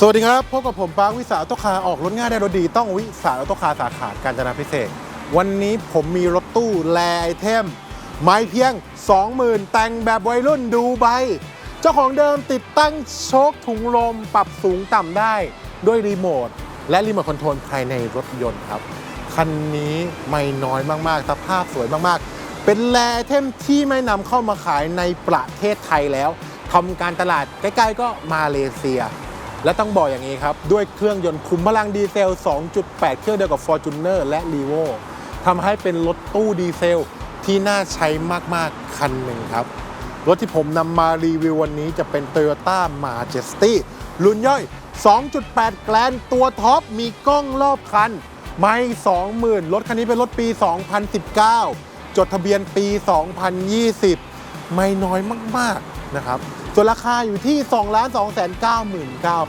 สวัสดีครับ พบกับผมปางวิสาโตคาออกรถง่ายได้รถดีต้องวิสาโตคาสาขาการจนาพิเศษ วันนี้ผมมีรถตู้แลไอเทม ไม่เพียง 20,000 แต่งแบบวัยรุ่นดูไบเจ้าของเดิมติดตั้งโชคถุงลม ปรับสูงต่ำได้ด้วยรีโมท และรีโมทคอนโทรลภายในรถยนต์ครับ คันนี้ไม่น้อยมากๆ สภาพสวยมากๆ เป็นแลไอเทมที่ไม่นำเข้ามาขายในประเทศไทยแล้วทำการตลาดใกล้ๆก็มาเลเซีย และต้องบอกอย่างนี้ครับ ด้วยเครื่องยนต์คุมพลังดีเซล 2.8 เครื่องเดียวกับ Fortuner และ r e v o ทำให้เป็นรถตู้ดีเซลที่น่าใช้มาก ๆ คันหนึ่งครับ รถที่ผมนำมารีวิววันนี้จะเป็น Toyota Majesty รุ่นย่อย 2.8 แกลนตัวท็อป มีกล้องรอบคัน ไม่ 20,000 รถคันนี้เป็นรถปี 2019 จดทะเบียนปี 2020 ไม่น้อยมาก ๆ นะครับ ส่วนราคาอยู่ที่ 2 2 9 9 0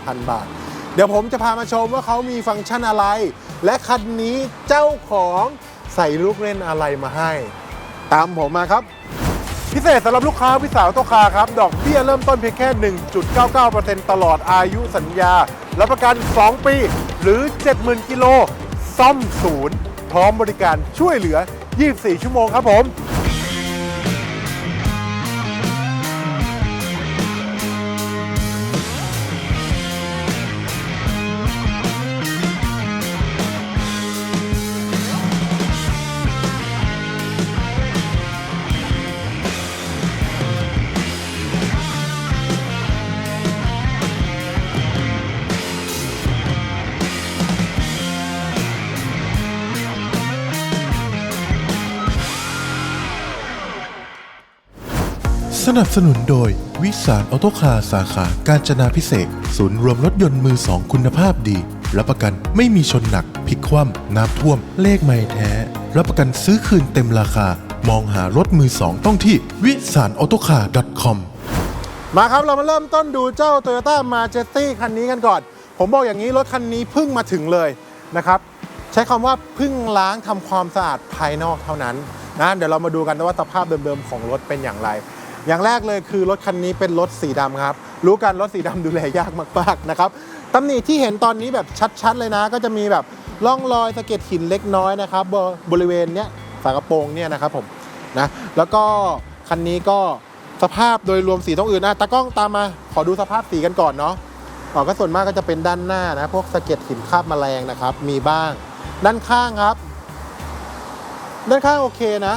0 0 บาท เดี๋ยวผมจะพามาชมว่าเขามีฟังก์ชันอะไร และคันนี้เจ้าของใส่ลูกเล่นอะไรมาให้ ตามผมมาครับ พิเศษสำหรับลูกค้าพิสาวโตคาครับ ดอกเบี้ยเริ่มต้นเพียงแค่ 1.99%ตลอดอายุสัญญา รับประกัน 2 ปี หรือ 70,000 กิโล ซ่อมศูนย์ พร้อมบริการช่วยเหลือ 24 ชั่วโมงครับผม นับสนุนโดย วิสารออโตคาสาขาการจนาพิเศษ ศูนย์รวมรถยนต์มือสองคุณภาพดี รับประกันไม่มีชนหนักพลิกคว่ำน้ำท่วม เลขไม่แท้ รับประกันซื้อคืนเต็มราคา มองหารถมือสองต้องที่วิสารออโตคา .com มาครับเรามาเริ่มต้นดูเจ้า Toyota Majesty คันนี้กันก่อน ผมบอกอย่างนี้รถคันนี้เพิ่งมาถึงเลยนะครับใช้คำว่าเพิ่งล้างทำความสะอาดภายนอกเท่านั้นนะเดี๋ยวเรามาดูกันว่าสภาพเดิมๆของรถเป็นอย่างไร อย่างแรกเลยคือรถคันนี้เป็นรถสีดำครับ รู้กันรถสีดำดูแลยากมากๆนะครับตำหนิที่เห็นตอนนี้แบบชัดๆเลยนะ ก็จะมีแบบร่องรอยสะเก็ดหินเล็กน้อยนะครับบบริเวณเนี้ยฝากระโปรงเนี่ยนะครับผมนะแล้วก็คันนี้ก็สภาพโดยรวมสีตรงอื่นนะตากล้องตามมาขอดูสภาพสีกันก่อนเนาะออก็ส่วนมากก็จะเป็นด้านหน้านะ พวกสะเก็ดหินคราบแมลงนะครับ มีบ้าง ด้านข้างครับ ด้านข้างโอเคนะ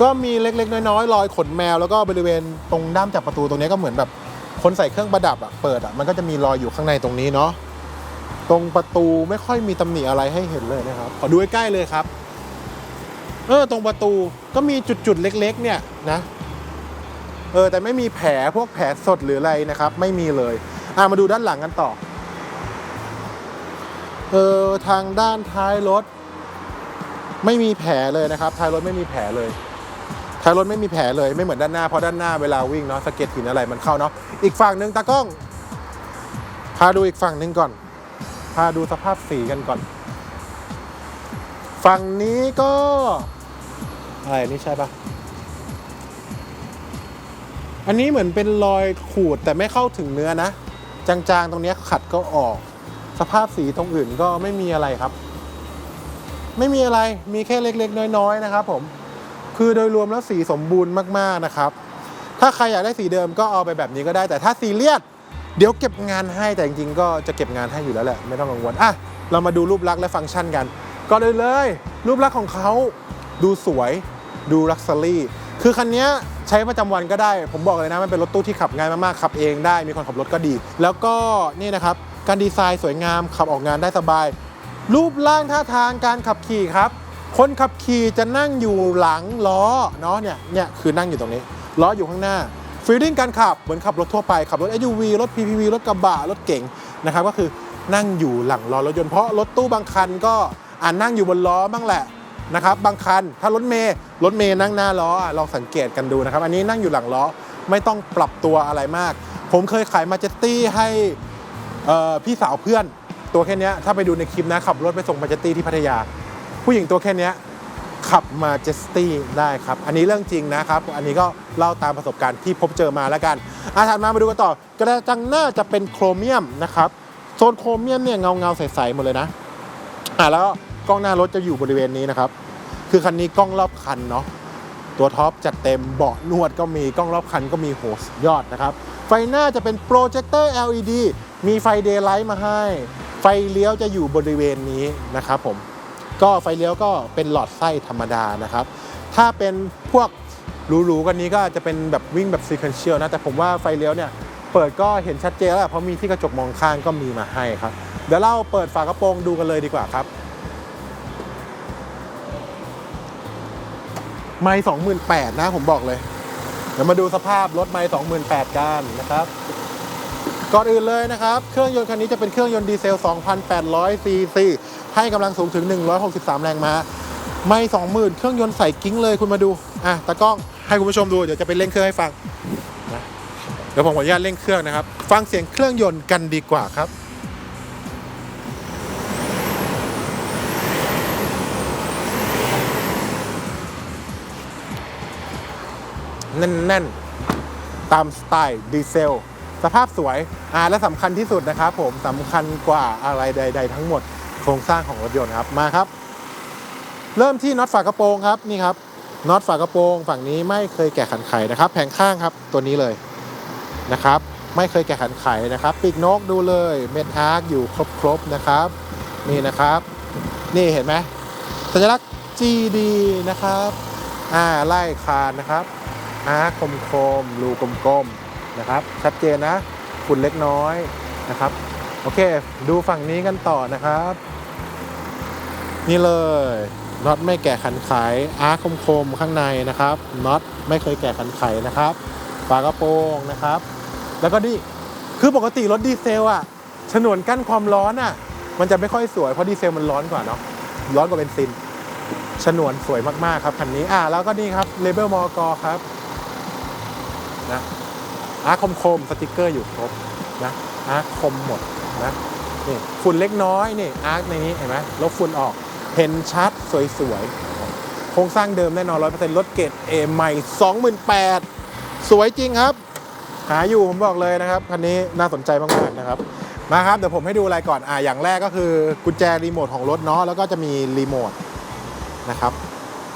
ก็มีเล็กๆ น้อยๆรอยขนแมวแล้วก็บริเวณตรงด้ามจับประตูตรงนี้ก็เหมือนแบบคนใส่เครื่องประดับอะเปิดอะมันก็จะมีรอยอยู่ข้างในตรงนี้เนาะตรงประตูไม่ค่อยมีตำหนิอะไรให้เห็นเลยนะครับขอดูใกล้ๆเลยครับเออตรงประตูก็มีจุดๆเล็ก ๆ เนี่ยนะเออแต่ไม่มีแผลพวกแผลสดหรืออะไรนะครับ ไม่มีเลยอะมาดูด้านหลังกันต่อเออทางด้านท้ายรถ ไม่มีแผลเลยนะครับ ท้ายรถไม่มีแผลเลย ท้ายรถไม่มีแผลเลยไม่เหมือนด้านหน้าเพราะด้านหน้าเวลาวิ่งเนาะสะเก็ดหินอะไรมันเข้าเนาะอีกฝั่งหนึ่งตากล้อง พาดูอีกฝั่งหนึ่งก่อน พาดูสภาพสีกันก่อน ฝั่งนี้ก็อะไรนี่ใช่ปะอันนี้เหมือนเป็นรอยขูดแต่ไม่เข้าถึงเนื้อนะ จางๆ ตรงเนี้ยขัดก็ออก สภาพสีตรงอื่นก็ไม่มีอะไรครับ ไม่มีอะไรมีแค่เล็กๆ น้อยๆนะครับผม คือโดยรวมแล้วสีสมบูรณ์มากๆนะครับ ถ้าใครอยากได้สีเดิมก็เอาไปแบบนี้ก็ได้ แต่ถ้าซีเรียสเดี๋ยวเก็บงานให้แต่จริงๆ ก็จะเก็บงานให้อยู่แล้วแหละไม่ต้องกังวลอะเรามาดูรูปลักษณ์และฟังก์ชันกันก็เลยเลย รูปลักษณ์ของเขาดูสวยดูลักซ์รี่คือคันนี้ใช้ประจำวันก็ได้ ผมบอกเลยนะ มันเป็นรถตู้ที่ขับง่ายมากๆ ขับเองได้มีคนขับรถก็ดี แล้วก็นี่นะครับ การดีไซน์สวยงามขับออกงานได้สบาย รูปร่างท่าทางการขับขี่ครับ คนขับขี่จะนั่งอยู่หลังล้อเนาะเนี่ยเนี่ยคือนั่งอยู่ตรงนี้ล้ออยู่ข้างหน้าฟีลลิ่งการขับเหมือนขับรถทั่วไป ขับรถ SUV รถ PPV รถกระบะรถเก๋งนะครับก็คือนั่งอยู่หลังล้อรถยนต์เพราะรถตู้บางคันก็อ่านั่งอยู่บนล้อบ้างแหละนะครับบางคันถ้ารถเมย์รถเมย์นั่งหน้าล้อลองสังเกตกันดูนะครับ อันนี้นั่งอยู่หลังล้อไม่ต้องปรับตัวอะไรมาก ผมเคยขายมาเจตตี้ให้พี่สาวเพื่อน ตัวแค่นี้ถ้าไปดูในคลิปนะขับรถไปส่งมาเจตตี้ที่พัทยา ผู้หญิงตัวแค่นี้ขับมาเจสตี้ได้ครับ อันนี้เรื่องจริงนะครับ อันนี้ก็เล่าตามประสบการณ์ที่พบเจอมาแล้วกันอาถัดมามาดูกันต่อกระจังหน้าจะเป็นโครเมียมนะครับ โซนโครเมียมเนี่ยเงาเงาใสๆหมดเลยนะอ่าแล้วก็กล้องหน้ารถจะอยู่บริเวณนี้นะครับ คือคันนี้กล้องรอบคันเนาะตัวท็อปจัดเต็มเบาะนวดก็มีกล้องรอบคันก็มีโหสยอดนะครับ ไฟหน้าจะเป็นโปรเจคเตอร์ LED มีไฟเดย์ไลท์มาให้ ไฟเลี้ยวจะอยู่บริเวณนี้นะครับผม ก็ไฟเลี้ยวก็เป็นหลอดไส้ธรรมดานะครับ ถ้าเป็นพวกหรูๆกันนี้ก็จะเป็นแบบวิ่งแบบ sequential นะ แต่ผมว่าไฟเลี้ยวเนี่ยเปิดก็เห็นชัดเจนแล้วเพราะมีที่กระจกมองข้างก็มีมาให้ครับ เดี๋ยวเราเปิดฝากระโปรงดูกันเลยดีกว่าครับ ไม่สองหมื่นแปดนะผมบอกเลย เดี๋ยวมาดูสภาพรถไม่สองหมื่นแปดกันนะครับ ก่อนอื่นเลยนะครับ เครื่องยนต์คันนี้จะเป็นเครื่องยนต์ดีเซล 2,800 ซีซี ให้กำลังสูงถึง 163 แรงม้า ไม่ 20,000 เครื่องยนต์ใส่กิ้งเลยคุณมาดู อะ ตากล้องให้คุณผู้ชมดู เดี๋ยวจะไปเร่งเครื่องให้ฟังนะเดี๋ยวผมขออนุญาตเร่งเครื่องนะครับ ฟังเสียงเครื่องยนต์กันดีกว่าครับแน่นๆ ตามสไตล์ดีเซล สภาพสวยอ่าและสำคัญที่สุดนะครับผมสำคัญกว่าอะไรใด ๆ ทั้งหมดโครงสร้างของรถยนต์ครับมาครับ เริ่มที่น็อตฝากระโปรงครับนี่ครับน็อตฝากระโปรง ฝั่งนี้ไม่เคยแกะขันไขนะครับ แผงข้างครับตัวนี้เลยนะครับ ไม่เคยแกะขันไขนะครับ ปีกนกดูเลยเม็ดอาร์คอยู่ครบๆนะครับ นี่นะครับ นี่เห็นไหมสัญลักษณ์ GD นะครับอ่าไล่คานนะครับอาร์คมคมๆรูกลมๆ นะครับ ชัดเจนนะฝุ่นเล็กน้อยนะครับ โอเค ดูฝั่งนี้กันต่อนะครับ นี่เลยน็อตไม่แกะขันไขอาร์คคมๆข้างในนะครับน็อตไม่เคยแกะขันไขนะครับฝากระโปรงนะครับ แล้วก็นี่คือปกติรถดีเซลอะฉนวนกั้นความร้อนอะมันจะไม่ค่อยสวยเพราะดีเซลมันร้อนกว่าเนาะร้อนกว่าเบนซินฉนวนสวยมากๆครับคันนี้อ่าแล้วก็นี่ครับเลเบลมอกครับนะ อาร์คคมคมๆสติกเกอร์อยู่ครบนะอาร์คคมหมดนะนี่ฝุ่นเล็กน้อยนี่อาร์คในนี้เห็นไหมลบฝุ่นออกเห็นชัดสวยๆโครงสร้างเดิมแน่นอนร้อยเปอร์เซ็นต์รถเกรดเอใหม่สองหมื่นแปดสวยจริงครับ หาอยู่ผมบอกเลยนะครับคันนี้น่าสนใจมากๆนะครับมาครับเดี๋ยวผมให้ดูอะไรก่อนอ่าอย่างแรกก็คือกุญแจรีโมทของรถเนาะแล้วก็จะมีรีโมทนะครับ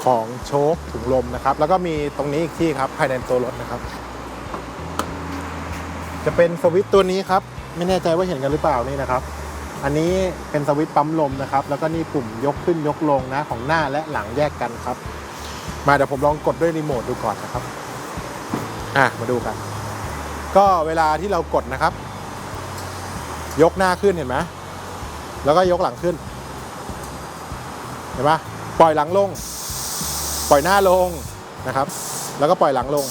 ของโชคถุงลมนะครับ แล้วก็มีตรงนี้อีกที่ครับภายในตัวรถนะครับ จะเป็นสวิตตัวนี้ครับ ไม่แน่ใจว่าเห็นกันหรือเปล่านี่นะครับ อันนี้เป็นสวิตปั๊มลมนะครับ แล้วก็นี่ปุ่มยกขึ้นยกลงนะของหน้าและหลังแยกกันครับ มาเดี๋ยวผมลองกดด้วยรีโมทดูก่อนนะครับ อะมาดูกัน ก็เวลาที่เรากดนะครับ ยกหน้าขึ้นเห็นไหมแล้วก็ยกหลังขึ้น เห็นปะปล่อยหลังลง ปล่อยหน้าลงนะครับ แล้วก็ปล่อยหลังลง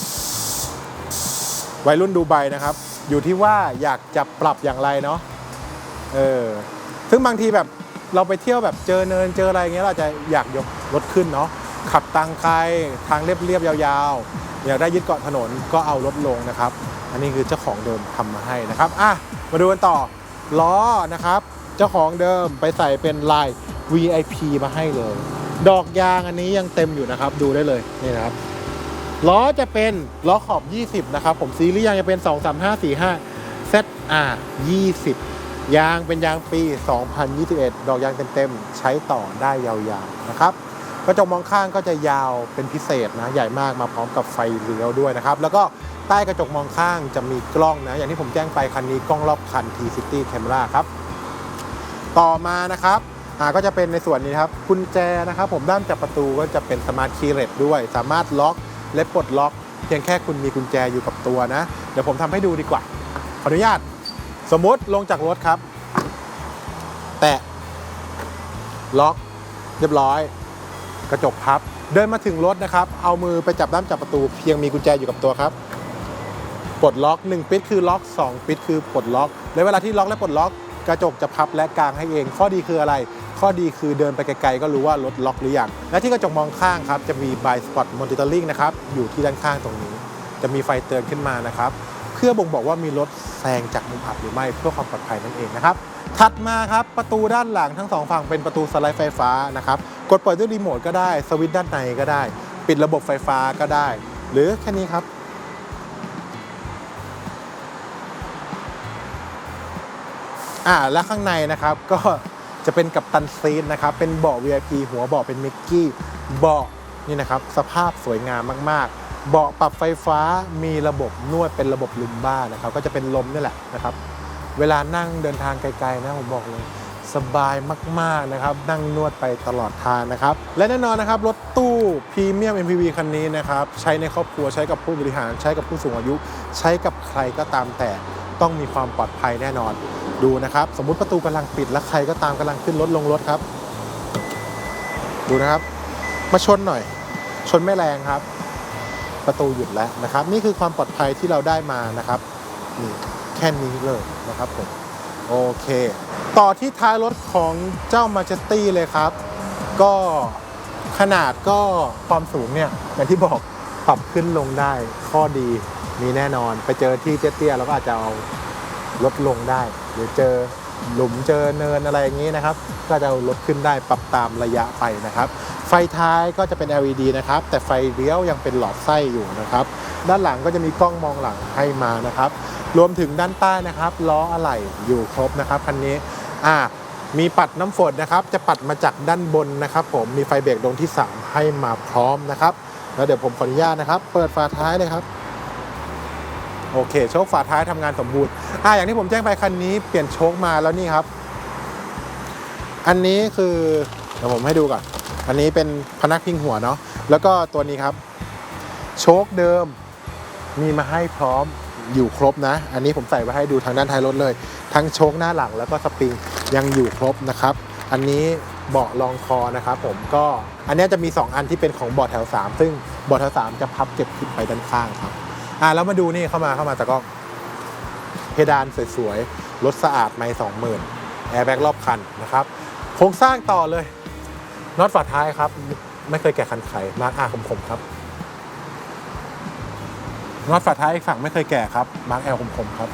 วัยรุ่นดูไบนะครับ อยู่ที่ว่าอยากจะปรับอย่างไรเนาะเออซึ่งบางทีแบบเราไปเที่ยวแบบเจอเนินเจออะไรเงี้ยเราจะอยากยกรถขึ้นเนาะขับตังไกลทางเรียบๆยาวๆ อยากได้ยึดเกาะถนนก็เอารถลงนะครับ อันนี้คือเจ้าของเดิมทำมาให้นะครับอะมาดูกันต่อล้อนะครับ เจ้าของเดิมไปใส่เป็นลาย VIP มาให้เลย ดอกยางอันนี้ยังเต็มอยู่นะครับ ดูได้เลยนี่นะครับ ล้อจะเป็นล้อขอบ 20 นะครับ ผมซีรีส์ยางจะเป็น 2 3 5 4 5 ZR 20 ยางเป็นยางปี 2021 ดอกยางเต็มๆ ใช้ต่อได้ยาวๆ นะครับกระจกมองข้างก็จะยาวเป็นพิเศษนะ ใหญ่มากมาพร้อมกับไฟเลี้ยวด้วยนะครับ แล้วก็ใต้กระจกมองข้างจะมีกล้องนะ อย่างที่ผมแจ้งไปคันนี้กล้องรอบคัน T-City Camera ครับ ต่อมานะครับอ่าก็จะเป็นในส่วนนี้ครับกุญแจนะครับ ผมด้านจับประตูก็จะเป็นสมาร์ทคีย์เรดด้วย สามารถล็อก และปลดล็อก เพียงแค่คุณมีกุญแจอยู่กับตัวนะ เดี๋ยวผมทำให้ดูดีกว่า ขออนุญาต สมมติลงจากรถครับ แตะล็อกเรียบร้อย กระจกพับ เดินมาถึงรถนะครับ เอามือไปจับด้ามจับประตู เพียงมีกุญแจอยู่กับตัวครับปลดล็อก 1 ปิดคือล็อก 2 ปิดคือปลดล็อกและเวลาที่ล็อกและปลดล็อก กระจกจะพับและกางให้เอง ข้อดีคืออะไร ข้อดีคือเดินไปไกลๆก็รู้ว่ารถล็อกหรือยัง และที่กระจกมองข้างครับจะมีไบสปอตมอนิเตอร์ลิงนะครับอยู่ที่ด้านข้างตรงนี้ จะมีไฟเตือนขึ้นมานะครับเพื่อบ่งบอกว่ามีรถแซงจากมุมอับหรือไม่เพื่อความปลอดภัยนั่นเองนะครับถัดมาครับประตูด้านหลังทั้งสองฝั่งเป็นประตูสไลด์ไฟฟ้านะครับกดปล่อยด้วยรีโมทก็ได้สวิตช์ด้านในก็ได้ ปิดระบบไฟฟ้าก็ได้ หรือแค่นี้ครับอ่าและข้างในนะครับก็ จะเป็นกับตันซีทนะครับ เป็นเบาะ VIP หัวเบาะเป็นมิกกี้ เบาะนี่นะครับสภาพสวยงามมากๆ เบาะปรับไฟฟ้ามีระบบนวดเป็นระบบลุมบ้านะครับ ก็จะเป็นลมนี่แหละนะครับ เวลานั่งเดินทางไกลๆนะผมบอกเลยสบายมากๆนะครับ นั่งนวดไปตลอดทางนะครับ และแน่นอนนะครับ รถตู้พรีเมียม MPV คันนี้นะครับ ใช้ในครอบครัวใช้กับผู้บริหาร ใช้กับผู้สูงอายุ ใช้กับใครก็ตามแต่ต้องมีความปลอดภัยแน่นอน ดูนะครับ สมมุติประตูกำลังปิดและใครก็ตามกำลังขึ้นรถลงรถครับ ดูนะครับ มาชนหน่อย ชนไม่แรงครับ ประตูหยุดแล้วนะครับ นี่คือความปลอดภัยที่เราได้มานะครับนี่แค่นี้เลยนะครับผมโอเค ต่อที่ท้ายรถของเจ้า Majesty เลยครับ ก็ขนาดก็ความสูงเนี่ยอย่างที่บอกปรับขึ้นลงได้ข้อดีมีแน่นอน ไปเจอที่เตี้ยๆเราก็อาจจะเอา ลดลงได้ หรือเจอหลุมเจอเนินอะไรอย่างนี้นะครับ ก็จะลดขึ้นได้ปรับตามระยะไปนะครับ ไฟท้ายก็จะเป็น LED นะครับ แต่ไฟเลี้ยวยังเป็นหลอดไส้อยู่นะครับ ด้านหลังก็จะมีกล้องมองหลังให้มานะครับ รวมถึงด้านใต้นะครับล้ออะไหล่อยู่ครบนะครับคันนี้อ่ามีปัดน้ำฝนนะครับ จะปัดมาจากด้านบนนะครับ ผมมีไฟเบรกดวงที่ 3 ให้มาพร้อมนะครับ แล้วเดี๋ยวผมขออนุญาตนะครับ เปิดฝาท้ายเลยครับ โอเค โชคฝาท้ายทำงานสมบูรณ์อ่าอย่างที่ผมแจ้งไปคันนี้เปลี่ยนโชคมาแล้วนี่ครับ อันนี้คือเดี๋ยวผมให้ดูก่อน อันนี้เป็นพนักพิงหัวเนาะแล้วก็ตัวนี้ครับ โชคเดิมมีมาให้พร้อมอยู่ครบนะ อันนี้ผมใส่ไว้ให้ดูทางด้านท้ายรถเลย ทั้งโชคหน้าหลังแล้วก็สปริงยังอยู่ครบนะครับ อันนี้เบาะรองคอนะครับผมก็อันนี้จะมี 2 อันที่เป็นของเบาะแถว 3 ซึ่งเบาะแถว 3 จะพับเก็บขึ้นไปด้านข้างครับ อ่าแล้วมาดูนี่เข้ามาเข้ามาแต่ก็เพดานสวยๆรถสะอาดไม่สองหมื่นแอร์แบ็กรอบคันนะครับโครงสร้างต่อเลยน็อตฝาท้ายครับ ไม่เคยแกะคันไขมาร์กอาคมๆครับน็อตฝาท้ายอีกฝั่งไม่เคยแกะครับมาร์กแอลคมๆครับ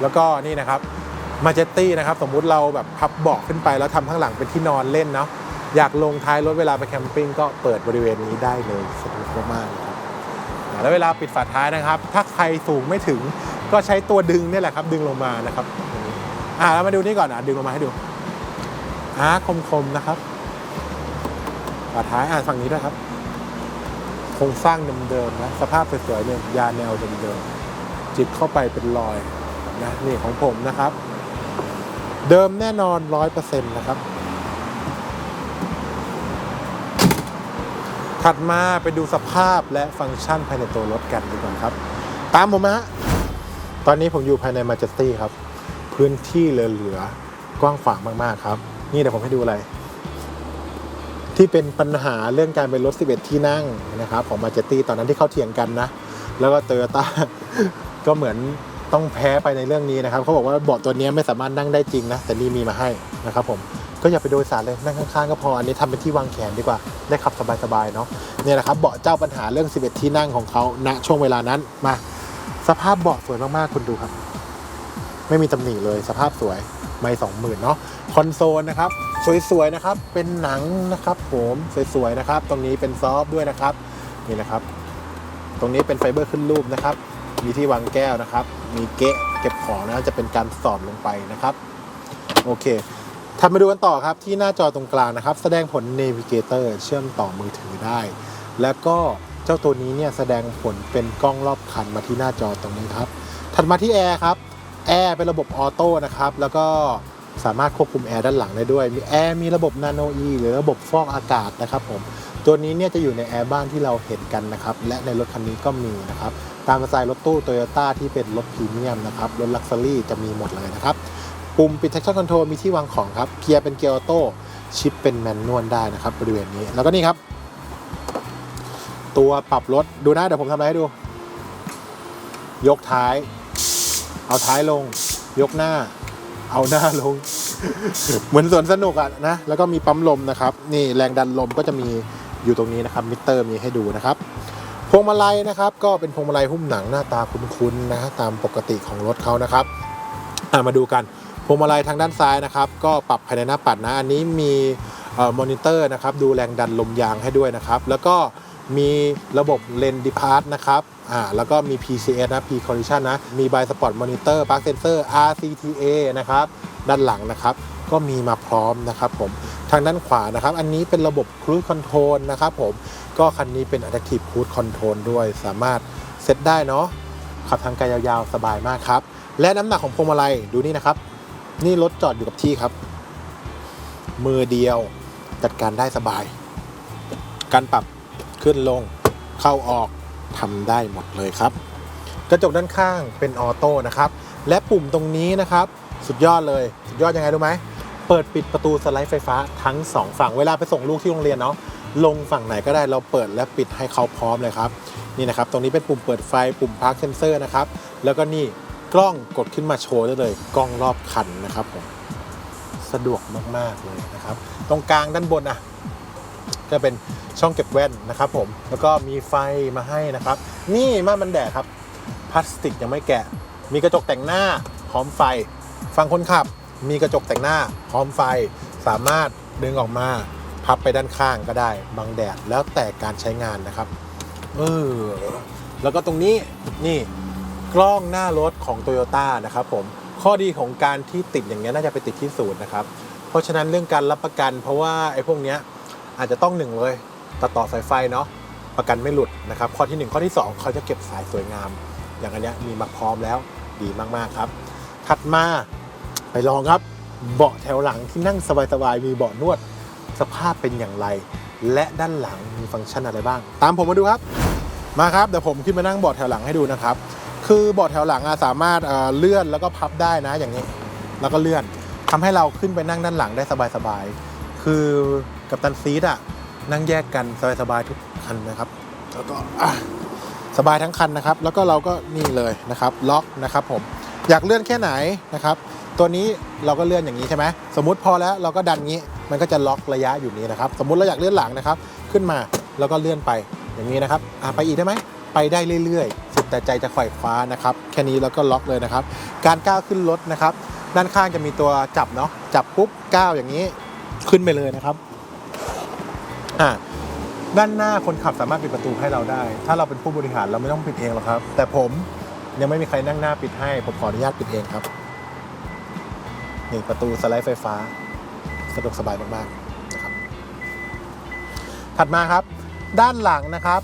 แล้วก็นี่นะครับมาเจตตี้นะครับ สมมุติเราแบบพับเบาะขึ้นไปแล้วทำข้างหลังเป็นที่นอนเล่นเนาะอยากลงท้ายรถเวลาไปแคมปิ้งก็เปิดบริเวณนี้ได้เลยสะดวกมากๆ แล้วเวลาปิดฝาท้ายนะครับ ถ้าใครสูงไม่ถึงก็ใช้ตัวดึงนี่แหละครับ ดึงลงมานะครับอ่าแล้วมาดูนี่ก่อนอะดึงลงมาให้ดูอ่าคมๆนะครับฝาท้ายอ่าฝั่งนี้ด้วยครับโครงสร้างเดิมๆนะสภาพสวยๆเนี่ยยาแนวเดิมๆจิบเข้าไปเป็นรอยนะนี่ของผมนะครับ เดิมแน่นอนร้อยเปอร์เซ็นต์นะครับ ถัดมาไปดูสภาพและฟังก์ชันภายในตัวรถกันดีกว่าครับ ตามผมมาฮะตอนนี้ผมอยู่ภายใน Majesty ครับ พื้นที่เหลือๆกว้างขวางมากๆครับ นี่เดี๋ยวผมให้ดูอะไร ที่เป็นปัญหาเรื่องการเป็นรถ 11 ที่นั่งนะครับ ของ Majesty ตอนนั้นที่เขาเถียงกันนะ แล้วก็ Toyota ก็เหมือนต้องแพ้ไปในเรื่องนี้นะครับเขาบอกว่าเบาะตัวนี้ไม่สามารถนั่งได้จริงนะแต่นี่มีมาให้นะครับผม ก็อย่าไปโดยสารเลยนั่งข้างๆก็พออันนี้ทำเป็นที่วางแขนดีกว่าได้ขับสบายๆเนาะเนี่ยแหละครับเบาะเจ้าปัญหาเรื่อง 11 ที่นั่งของเขาณช่วงเวลานั้นมา สภาพเบาะสวยมากๆคุณดูครับ ไม่มีตำหนิเลยสภาพสวยไม่สองหมื่นเนาะคอนโซลนะครับสวยๆนะครับเป็นหนังนะครับผมสวยๆนะครับตรงนี้เป็นซอฟด้วยนะครับนี่นะครับ ตรงนี้เป็นไฟเบอร์ขึ้นรูปนะครับ มีที่วางแก้วนะครับ มีเกะเก็บของนะจะเป็นการสอดลงไปนะครับ โอเค ถัดมาดูกันต่อครับที่หน้าจอตรงกลางนะครับ แสดงผล Navigator เชื่อมต่อมือถือได้ แล้วก็เจ้าตัวนี้เนี่ยแสดงผลเป็นกล้องรอบคันมาที่หน้าจอตรงนี้ครับ ถัดมาที่แอร์ครับแอร์เป็นระบบออโต้นะครับ แล้วก็สามารถควบคุมแอร์ด้านหลังได้ด้วย มีแอร์มีระบบนาโนอีหรือระบบฟอกอากาศนะครับผม ตัวนี้เนี่ยจะอยู่ในแอร์บ้านที่เราเห็นกันนะครับ และในรถคันนี้ก็มีนะครับ ตามสไตล์รถตู้โตโยต้าที่เป็นรถพรีเมียมนะครับ รถลักซ์รี่จะมีหมดเลยนะครับ ปุ่มปิด traction control มีที่วางของครับ เกียร์เป็นเกียร์ออโต้ชิปเป็นแมนนวลได้นะครับบริเวณนี้แล้วก็นี่ครับ ตัวปรับรถดูนะเดี๋ยวผมทำอะไรให้ดู ยกท้าย เอาท้ายลง ยกหน้า เอาหน้าลง เหมือนสวนสนุกอะนะ แล้วก็มีปั๊มลมนะครับ นี่แรงดันลมก็จะมีอยู่ตรงนี้นะครับมิเตอร์มีให้ดูนะครับพวงมาลัยนะครับ ก็เป็นพวงมาลัยหุ้มหนังหน้าตาคุ้นๆนะฮะตามปกติของรถเขานะครับมาดูกัน พวงมาลัยทางด้านซ้ายนะครับก็ปรับภายในหน้าปัดนะอันนี้มีอมอนิเตอร์นะครับดูแรงดันลมยางให้ด้วยนะครับแล้วก็มีระบบเลนดิพาร์ตนะครับอ่าแล้วก็มี PCS นะ P Collision นะ มี By Spot Monitor Park Sensor RCTA นะครับ ด้านหลังนะครับ ก็มีมาพร้อมนะครับผม ทางด้านขวานะครับ อันนี้เป็นระบบ Cruise Control นะครับผม ก็คันนี้เป็น Adaptive Cruise Control ด้วย สามารถเซตได้เนาะ ขับทางไกลยาวๆ สบายมากครับ และน้ำหนักของพวงมาลัย ดูนี่นะครับ นี่รถจอดอยู่กับที่ครับ มือเดียวจัดการได้สบาย การปรับขึ้นลงเข้าออกทำได้หมดเลยครับ กระจกด้านข้างเป็นออโต้นะครับ และปุ่มตรงนี้นะครับ สุดยอดเลย สุดยอดยังไงรู้ไหมเปิดปิดประตูสไลด์ไฟฟ้าทั้งสองฝั่งเวลาไปส่งลูกที่โรงเรียนเนาะลงฝั่งไหนก็ได้เราเปิดและปิดให้เขาพร้อมเลยครับ นี่นะครับ ตรงนี้เป็นปุ่มเปิดไฟปุ่มพาร์คเซนเซอร์นะครับ แล้วก็นี่ กล้องกดขึ้นมาโชว์ได้เลย กล้องรอบคันนะครับผมสะดวกมาก ๆ เลยนะครับ ตรงกลางด้านบนอะก็เป็นช่องเก็บแว่นนะครับผมแล้วก็มีไฟมาให้นะครับ นี่มามันแดดครับพลาสติกยังไม่แกะ มีกระจกแต่งหน้าพร้อมไฟ ฝั่งคนขับ มีกระจกแต่งหน้าพร้อมไฟ สามารถดึงออกมาพับไปด้านข้างก็ได้บังแดดแล้วแต่การใช้งานนะครับเออแล้วก็ตรงนี้นี่ กล้องหน้ารถของ Toyota นะครับผมข้อดีของการที่ติดอย่างเงี้ยน่าจะไปติดที่ศูนย์นะครับ เพราะฉะนั้นเรื่องการรับประกัน เพราะว่าไอ้พวกเนี้ยอาจจะต้องหนึ่งเลยตัดต่อสายไฟเนาะประกันไม่หลุดนะครับ ข้อที่หนึ่งข้อที่สองเขาจะเก็บสายสวยงาม อย่างอันเนี้ยมีมาพร้อมแล้วดีมากๆครับ ถัดมาไปลองครับ เบาะแถวหลังที่นั่งสบายๆมีเบาะนวดสภาพเป็นอย่างไร และด้านหลังมีฟังก์ชันอะไรบ้าง ตามผมมาดูครับ มาครับเดี๋ยวผมขึ้นมานั่งเบาะแถวหลังให้ดูนะครับ คือเบาะแถวหลังสามารถเลื่อนแล้วก็พับได้นะอย่างนี้ แล้วก็เลื่อนทำให้เราขึ้นไปนั่งด้านหลังได้สบายๆ คือกับตันซีดอะนั่งแยกกันสบายๆทุกคันนะครับแล้วก็สบายทั้งคันนะครับ แล้วก็เราก็นี่เลยนะครับ ล็อกนะครับผมอยากเลื่อนแค่ไหนนะครับ ตัวนี้เราก็เลื่อนอย่างนี้ใช่ไหมสมมติพอแล้วเราก็ดันงี้ มันก็จะล็อกระยะอยู่นี้นะครับ สมมติเราอยากเลื่อนหลังนะครับ ขึ้นมาแล้วก็เลื่อนไปอย่างนี้นะครับไปอีกได้ไหมไปได้เรื่อยๆ แต่ใจจะไขว่คว้านะครับ แค่นี้แล้วก็ล็อกเลยนะครับ การก้าวขึ้นรถนะครับ ด้านข้างจะมีตัวจับเนาะจับปุ๊บก้าวอย่างนี้ขึ้นไปเลยนะครับอะด้านหน้าคนขับสามารถปิดประตูให้เราได้ ถ้าเราเป็นผู้บริหารเราไม่ต้องปิดเองหรอกครับ แต่ผมยังไม่มีใครนั่งหน้าปิดให้ ผมขออนุญาตปิดเองครับนี่ประตูสไลด์ไฟฟ้า สะดวกสบายมากๆนะครับ ถัดมาครับ ด้านหลังนะครับ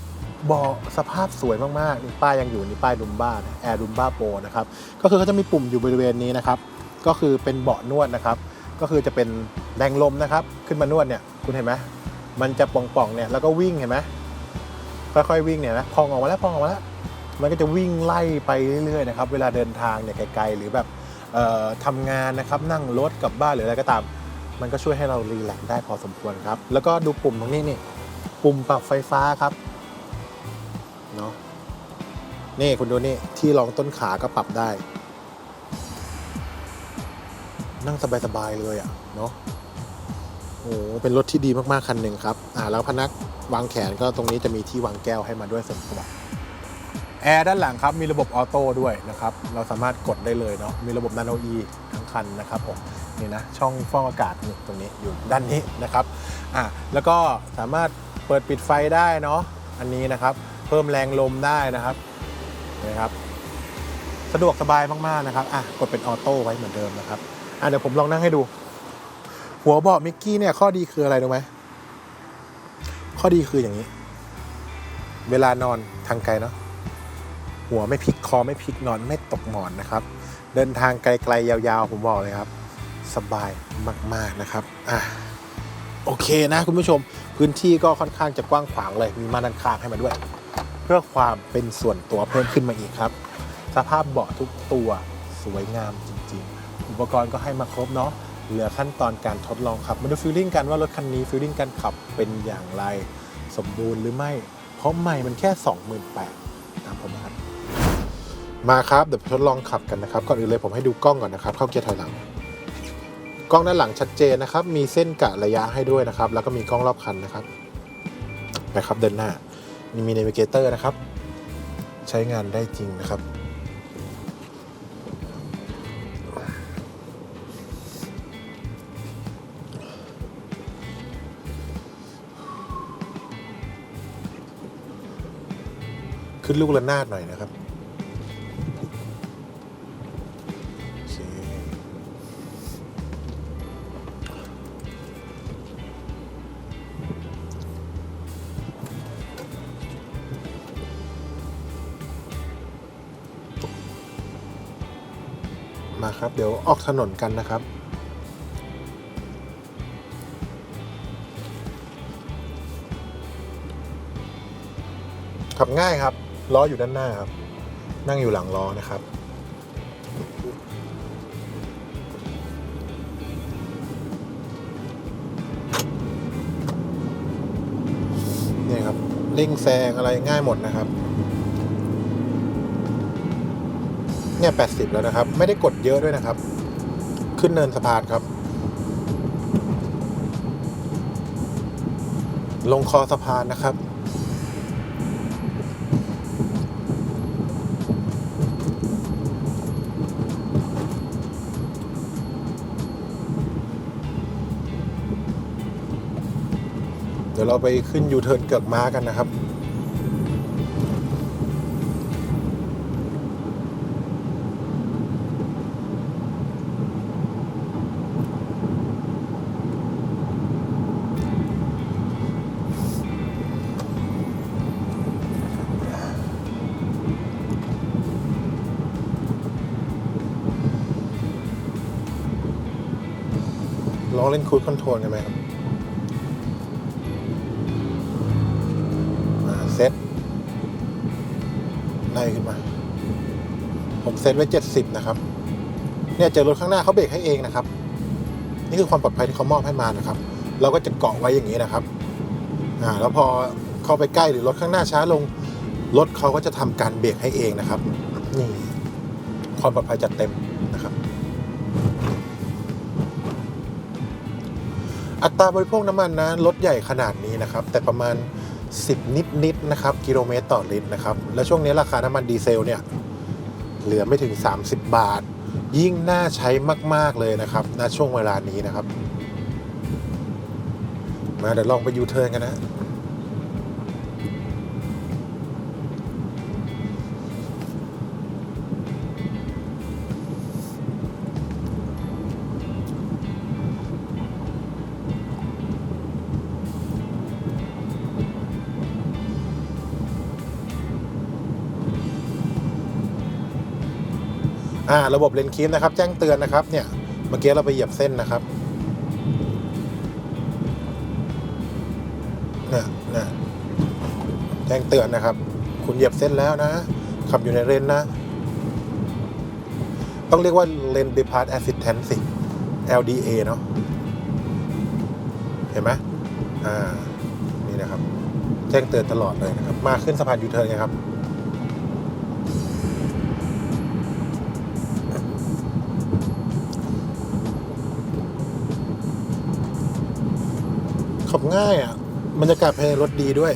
บาะสภาพสวยมากๆนี่ป้ายยังอยู่นี่ป้ายดุมบ้าแอร์ดุมบ้าโปรนะครับก็คือเขาจะมีปุ่มอยู่บริเวณนี้นะครับ ก็คือเป็นเบาะนวดนะครับ ก็คือจะเป็นแรงลมนะครับ ขึ้นมานวดเนี่ยคุณเห็นไหมมันจะป่องๆเนี่ยแล้วก็วิ่งเห็นไหมค่อยๆวิ่งเนี่ยนะพองออกมาแล้วพองออกมาแล้วมันก็จะวิ่งไล่ไปเรื่อยๆนะครับเวลาเดินทางเนี่ยไกลๆหรือแบบเอ่อทำงานนะครับนั่งรถกลับบ้านหรืออะไรก็ตาม มันก็ช่วยให้เรารีแลกซ์ได้พอสมควรครับ แล้วก็ดูปุ่มตรงนี้นี่ปุ่มปรับไฟฟ้าครับ นี่คุณดูนี่ที่รองต้นขาก็ปรับได้ นั่งสบายๆเลยอะ่ะเนาะโอ้เป็นรถที่ดีมากๆคันหนึ่งครับอ่าแล้วพนักวางแขนก็ตรงนี้จะมีที่วางแก้วให้มาด้วยส่วนตัวแอร์ด้านหลังครับมีระบบออโต้ด้วยนะครับ เราสามารถกดได้เลยเนาะมีระบบนาโนอีทั้งคันนะครับผมนี่นะช่องฟอกอากาศนี่ตรงนี้อยู่ด้านนี้นะครับอ่าแล้วก็สามารถเปิดปิดไฟได้เนาะอันนี้นะครับ เพิ่มแรงลมได้นะครับ นะครับ สะดวกสบายมากๆนะครับอะกดเป็นออโต้ไว้เหมือนเดิมนะครับอะเดี๋ยวผมลองนั่งให้ดู หัวเบาะมิกกี้เนี่ยข้อดีคืออะไรรู้ไหมข้อดีคืออย่างนี้ เวลานอนทางไกลเนาะหัวไม่พลิกคอไม่พลิกนอนไม่ตกหมอนนะครับ เดินทางไกลๆยาวๆ ผมบอกเลยครับ สบายมากๆนะครับอะโอเคนะคุณผู้ชมพื้นที่ก็ค่อนข้างจะกว้างขวางเลยมีม่านด้านข้างให้มาด้วย เพื่อความเป็นส่วนตัวเพิ่มขึ้นมาอีกครับ สภาพเบาะทุกตัวสวยงามจริงๆ อุปกรณ์ก็ให้มาครบเนาะเหลือขั้นตอนการทดลองขับมาดูฟีลลิ่งกันว่ารถคันนี้ฟีลลิ่งการขับเป็นอย่างไร สมบูรณ์หรือไม่ เพราะใหม่มันแค่ 28,000ตามผมนะครับมาครับเดี๋ยวทดลองขับกันนะครับก่อนอื่นเลยผมให้ดูกล้องก่อนนะครับ เข้าเกียร์ถอยหลัง กล้องด้านหลังชัดเจนนะครับ มีเส้นกะระยะให้ด้วยนะครับ แล้วก็มีกล้องรอบคันนะครับไปครับเดินหน้า มีเนวิเกเตอร์นะครับ ใช้งานได้จริงนะครับ ขึ้นลูกระนาดหน่อยนะครับ เดี๋ยวออกถนนกันนะครับ ขับง่ายครับ ล้ออยู่ด้านหน้าครับ นั่งอยู่หลังล้อนะครับเนี่ยครับเร่งแซงอะไรง่ายหมดนะครับ เนี่ย80แล้วนะครับ ไม่ได้กดเยอะด้วยนะครับ ขึ้นเนินสะพานครับ ลงคอสะพานนะครับ เดี๋ยวเราไปขึ้นยูเทิร์นเกือกม้ากันนะครับ ลองเล่นคูดคอนโทรลกันไหมครับเซตไล่ขึ้นมา ผมเซตไว้ 70 นะครับ เนี่ยเจอรถข้างหน้าเขาเบรกให้เองนะครับ นี่คือความปลอดภัยที่เขามอบให้มานะครับ เราก็จะเกาะไว้อย่างนี้นะครับ อ่า แล้วพอเข้าไปใกล้หรือรถข้างหน้าช้าลง รถเขาก็จะทำการเบรกให้เองนะครับ นี่ ความปลอดภัยจัดเต็มนะครับ อัตราบริโภคน้ำมันนะรถใหญ่ขนาดนี้นะครับ แต่ประมาณ 10 นิดนิดๆนะครับกิโลเมตรต่อลิตรนะครับ แล้วช่วงนี้ราคาน้ำมันดีเซลเนี่ยเหลือไม่ถึง 30 บาท ยิ่งน่าใช้มาก ๆ เลยนะครับณช่วงเวลานี้นะครับ มาเดี๋ยวลองไปยูเทิร์นกันนะ อ่าระบบเลนคีมนะครับ แจ้งเตือนนะครับเนี่ยเมื่อกี้เราไปเหยียบเส้นนะครับเนี่ยเนี่ยแจ้งเตือนนะครับ คุณเหยียบเส้นแล้วนะ ขับอยู่ในเลนนะ ต้องเรียกว่า Lane Depart Assistance สิ LDA เนาะเห็นไหมอ่า นี่นะครับ แจ้งเตือนตลอดเลยนะครับ มาขึ้นสะพานยูเทิร์นครับ ง่ายอะบรรยากาศภายในรถดีด้วย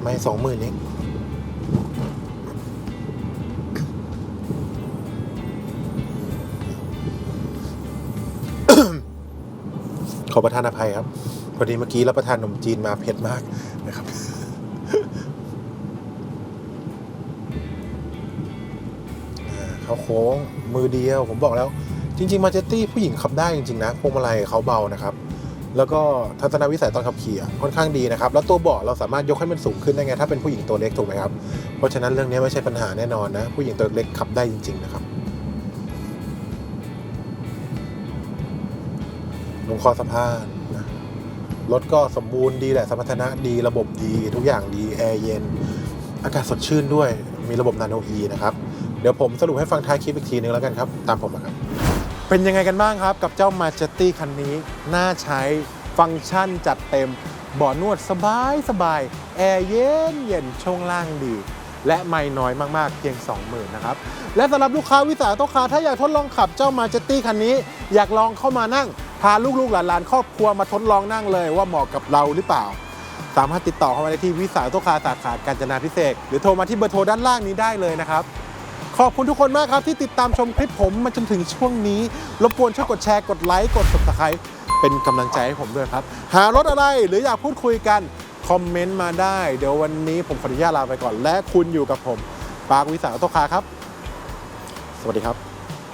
ไม่สองหมื่นเองขอประทานอภัยครับ พอดีเมื่อกี้รับประทานขนมจีนมาเผ็ดมากนะครับ เขาโค้งมือเดียว ผมบอกแล้ว จริงๆมาเจตตี้ผู้หญิงขับได้จริงๆนะพวงมาลัยเขาเบานะครับแล้วก็ทัศนวิสัยตอนขับขี่ค่อนข้างดีนะครับ แล้วตัวเบาะเราสามารถยกให้มันสูงขึ้นได้ไงถ้าเป็นผู้หญิงตัวเล็กถูกไหมครับ เพราะฉะนั้นเรื่องนี้ไม่ใช่ปัญหาแน่นอนนะ ผู้หญิงตัวเล็กขับได้จริง ๆ นะครับลงคอสะพานนะรถก็สมบูรณ์ดีแหละสมรรถนะดีระบบดี ทุกอย่างดี แอร์เย็น อากาศสดชื่นด้วยมีระบบนาโนอีนะครับ เดี๋ยวผมสรุปให้ฟังท้ายคลิปอีกทีนึงแล้วกันครับ ตามผมมาครับ เป็นยังไงกันบ้างครับกับเจ้ามา j e t t y คันนี้ น่าใช้ฟังก์ชันจัดเต็มเบาะนวดสบายสบายแอร์เย็นเย็นช่วงล่างดี และไม่น้อยมากๆ เพียง 20,000นะครับ และสำหรับลูกค้าวิสาหกิจคาถ้าอยากทดลองขับเจ้ามา j e t t y คันนี้ อยากลองเข้ามานั่ง พาลูกๆหลานๆครอบครัวมาทดลองนั่งเลยว่าเหมาะกับเราหรือเปล่าสามารถติดต่อเข้ามาได้ที่วิสาหกิจคาสาขากาญจนาพิเศษ หรือโทรมาที่เบอร์โทรด้านล่างนี้ได้เลยนะครับ ขอบคุณทุกคนมากครับที่ติดตามชมคลิปผมมาจนถึงช่วงนี้ รบกวนช่วยกดแชร์ กดไลค์ กด subscribe เป็นกำลังใจให้ผมด้วยครับ หารถอะไรหรืออยากพูดคุยกัน คอมเมนต์มาได้ เดี๋ยววันนี้ผมขออนุญาตลาไปก่อน และคุณอยู่กับผมปาร์ควิสาโตคาครับ สวัสดีครับ